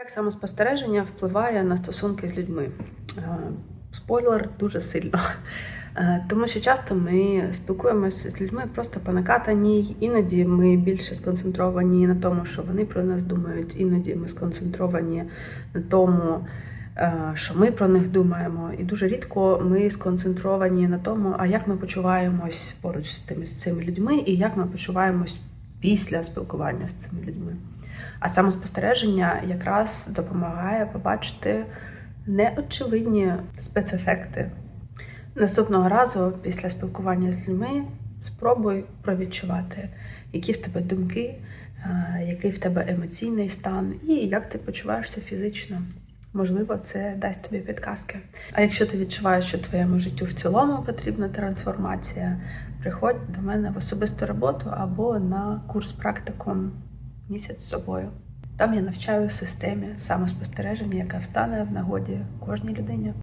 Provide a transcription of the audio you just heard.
Як самоспостереження впливає на стосунки з людьми? Е, Спойлер дуже сильно. Е, Тому що часто ми спілкуємося з людьми просто по накатаній. Іноді ми більше сконцентровані на тому, що вони про нас думають, іноді ми сконцентровані на тому, е, що ми про них думаємо. І дуже рідко ми сконцентровані на тому, а як ми почуваємось поруч з тими з цими людьми, і як ми почуваємось після спілкування з цими людьми. А самоспостереження якраз допомагає побачити неочевидні спецефекти. Наступного разу, після спілкування з людьми, спробуй провідчувати, які в тебе думки, е, який в тебе емоційний стан і як ти почуваєшся фізично. Можливо, це дасть тобі підказки. А якщо ти відчуваєш, що твоєму життю в цілому потрібна трансформація, приходь до мене в особисту роботу або на курс практикум місяць з собою. Там я навчаю системі самоспостереження, яка встане в нагоді кожній людині.